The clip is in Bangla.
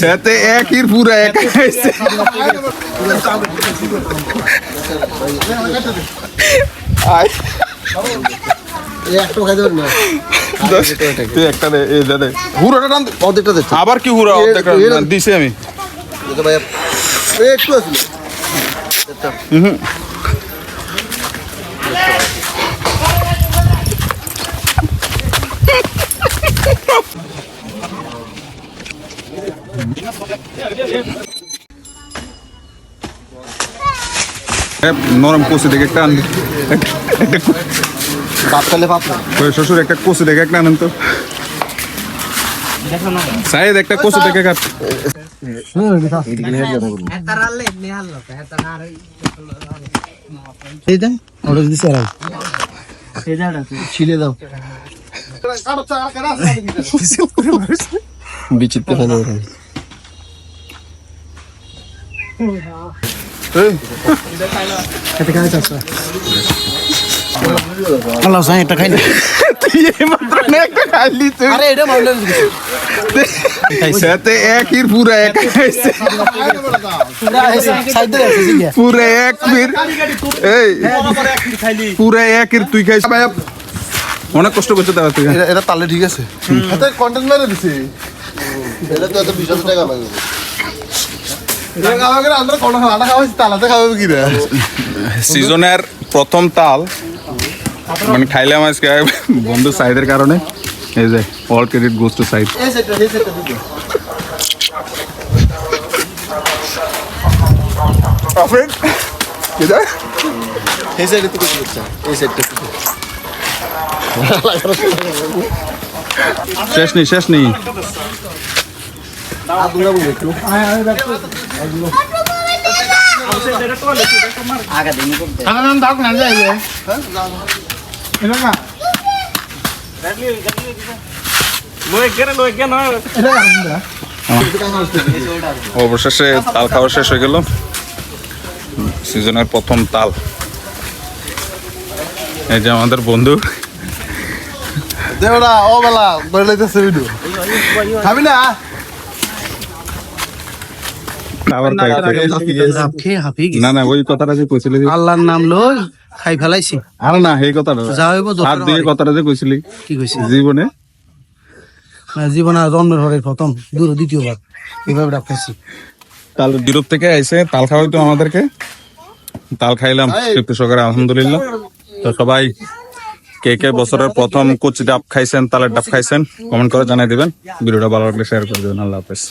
সাথে একই পুরা এক আয়। একটু খাইতে পারি না তুই একটা দে এই দে দে হুড়াটা টান দে। অর্ধেকটা দেখছি আবার কি হুড়া এ- অর্ধেক এর- দিছি আমি এটা ভাই এই একটু আছে এ, নরম কষি দেখে একটা আন একটা কো- ভাত খাইলে ভাত না ওই শ্বশুর একটা কষি দেখে একটা আনেন তো। সাইদ একটা কষি দেখে কাট ছিলে দাও। বিচিত্র আল্লাহ সাহেব খাই তুই এইমাত্র না একটা খাইলি তুই আরে এটা মামলা সাথে একই পুরা এক খাইছে। সাইড দিয়ে আছে জিয়া পুরা এক ফির। এই। পুরা একের তুই খাইছ। ভাই অনেক কষ্ট করছে দাদা তুই। এটা তালে ঠিক আছে। এটা কন্টেন্ট মেরে দিছি। এটা তো এত বিশ টাকা সিজনের প্রথম তাল মানে খাইলাম আজকে বন্ধু সাইডের কারণে। এই যে all credit goes to side এই এই শেষ নেই শেষ নেই অবশেষে তাল খাওয়া শেষ হয়ে গেল। সিজনের প্রথম তাল। এই যে আমাদের বন্ধু। দেওড়া ও বেলা খাবি না? না না ওই কথাটা যে কইছিলি আল্লাহর নাম লই খাই ফেলাইছি। আর না এই কথাটা যা হইব হাত দিয়ে কথাটা যে কইছিলি। কি কইছি জীবনে? জীবন জন্মের হরে প্রথম দূর দ্বিতীয়বার। এইভাবে ডাক খাইছি তাল ইউরোপ থেকে আইসে তাল খাওয়াই তো আমাদেরকে। তাল খাইলাম তৃপ্তি সহকারে আলহামদুলিল্লাহ। তো সবাই কে কে বছরের প্রথম কচি ডাব খাইছেন তালের ডাব খাইছেন কমেন্ট করে জানাই দিবেন। ভিডিওটা ভালো লাগলে শেয়ার করে দেবেন। আল্লাহ হাফেজ।